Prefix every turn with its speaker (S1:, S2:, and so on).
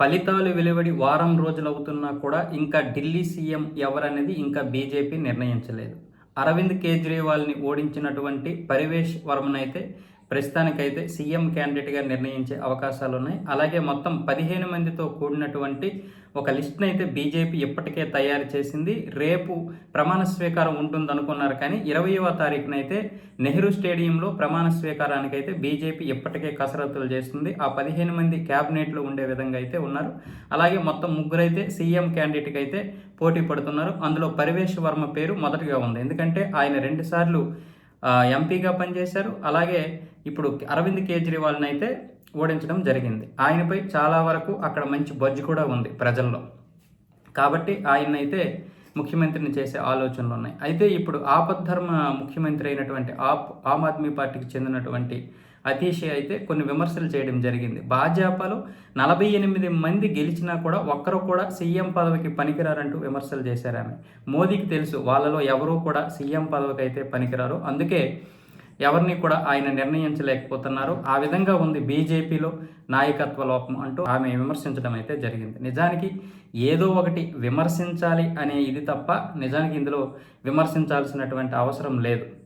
S1: ఫలితాలు వెలువడి వారం రోజులు అవుతున్నా కూడా ఇంకా ఢిల్లీ సీఎం ఎవరనేది ఇంకా బీజేపీ నిర్ణయించలేదు. అరవింద్ కేజ్రీవాల్ని ఓడించినటువంటి పరివేష్ వర్మనైతే ప్రస్తుతానికైతే సీఎం క్యాండిడేట్గా నిర్ణయించే అవకాశాలు ఉన్నాయి అలాగే మొత్తం పదిహేను మందితో కూడినటువంటి ఒక లిస్ట్ని అయితే బీజేపీ ఇప్పటికే తయారు చేసింది. రేపు ప్రమాణ స్వీకారం ఉంటుంది అనుకున్నారు కానీ ఇరవయవ తారీఖునైతే నెహ్రూ స్టేడియంలో ప్రమాణ స్వీకారానికి అయితే బీజేపీ ఇప్పటికే కసరత్తులు చేస్తుంది. ఆ పదిహేను మంది క్యాబినెట్లో ఉండే విధంగా అయితే ఉన్నారు. అలాగే మొత్తం ముగ్గురైతే సీఎం క్యాండిడేట్కి అయితే పోటీ పడుతున్నారు. అందులో పరివేష్ వర్మ పేరు మొదటిగా ఉంది. ఎందుకంటే ఆయన రెండుసార్లు ఎంపీగా పనిచేశారు. అలాగే ఇప్పుడు అరవింద్ కేజ్రీవాల్ని అయితే ఓడించడం జరిగింది. ఆయనపై చాలా వరకు అక్కడ మంచి బజ్జు కూడా ఉంది ప్రజల్లో. కాబట్టి ఆయన అయితే ముఖ్యమంత్రిని చేసే ఆలోచనలు ఉన్నాయి. అయితే ఇప్పుడు ఆపద్ధర్మ ముఖ్యమంత్రి అయినటువంటి ఆప్ ఆమ్ ఆద్మీ పార్టీకి చెందినటువంటి అతీష్ అయితే కొన్ని విమర్శలు చేయడం జరిగింది. భాజపాలో నలభై ఎనిమిది మంది గెలిచినా కూడా ఒక్కరు కూడా సీఎం పదవికి పనికిరారంటూ విమర్శలు చేశారు ఆమె. మోదీకి తెలుసు వాళ్ళలో ఎవరూ కూడా సీఎం పదవికి అయితే పనికిరారు. అందుకే ఎవరిని కూడా ఆయన నిర్ణయించలేకపోతున్నారు. ఆ విధంగా ఉంది బీజేపీలో నాయకత్వ లోపం అంటూ ఆమె విమర్శించడం అయితే జరిగింది. నిజానికి ఏదో ఒకటి విమర్శించాలి అనే ఇది తప్ప నిజానికి ఇందులో విమర్శించాల్సినటువంటి అవసరం లేదు.